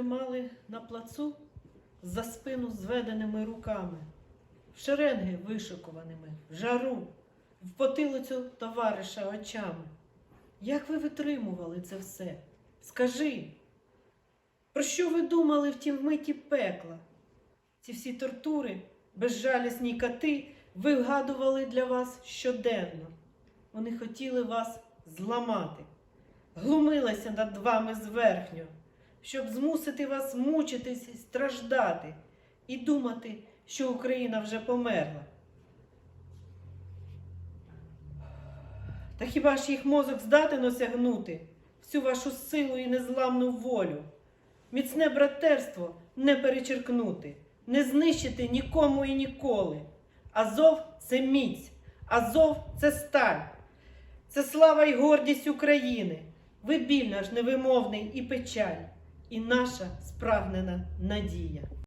тримали на плацу за спину зведеними руками, в шеренги вишикуваними, в жару, в потилицю товариша очами. Як ви витримували це все? Скажи, про що ви думали в тім миті пекла? Ці всі тортури, безжалісні кати вигадували для вас щоденно. Вони хотіли вас зламати, глумилися над вами зверхньо, щоб змусити вас мучитись страждати і думати, що Україна вже померла. Та хіба ж їх мозок здатен осягнути всю вашу силу і незламну волю? Міцне братерство не перечеркнути, не знищити нікому і ніколи. Азов це міць, Азов це сталь, це слава й гордість України. Ви біль наш невимовний і печаль, і наша спрагнена надія.